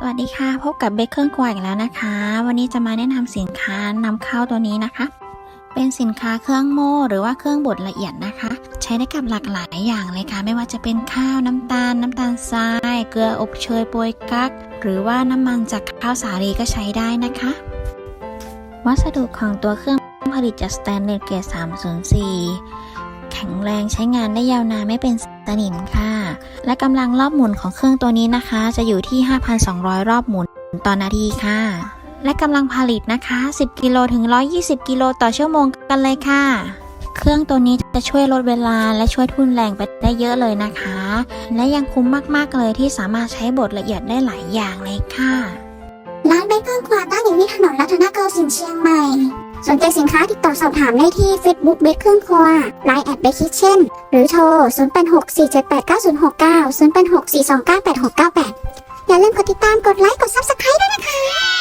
สวัสดีค่ะ พบกับเบคเครื่องครัวอีกแล้วนะคะ วันนี้จะมาแนะนำสินค้านำเข้าตัวนี้นะคะ เป็นสินค้าเครื่องโม่หรือว่าเครื่องบดละเอียดนะคะ ใช้ได้กับหลากหลายอย่างเลยค่ะ ไม่ว่าจะเป็นข้าวน้ำตาล น้ำตาลทราย เกลืออบเชยโปรยกัก หรือว่าน้ำมันจากข้าวสาลีก็ใช้ได้นะคะ วัสดุของตัวเครื่องผลิตจากสแตนเลสเกรด304 แข็งแรงใช้งานได้ยาวนานไม่เป็นสนิมค่ะ และกำลังรอบหมุนของเครื่องตัวนี้นะคะ จะอยู่ที่ 5,200 รอบหมุนต่อนาทีค่ะ และกำลังผลิตนะคะ 10 กิโลถึง 120 กิโลต่อชั่วโมงกันเลยค่ะ เครื่องตัวนี้จะช่วยลดเวลาและช่วยทุนแรงไปได้เยอะเลยนะคะ และยังคุ้มมากๆเลยที่สามารถใช้บดละเอียดได้หลายอย่างเลยค่ะร้านเบเกอร์ควาตั้งอยู่ที่ถนนรัตนโกสินทร์เชียงใหม่ สนใจสินค้าติดต่อสอบถามได้ที่ Facebook เบคเครื่องครัว Line แอดเบคคิทเช่นหรือโทร 0 8 6 4 7 8 9 0 6 9 0 8 6 4 2 9 8 6 9 8 อย่าลืมกดติดตามกดไลค์กด Subscribe ด้วยนะคะ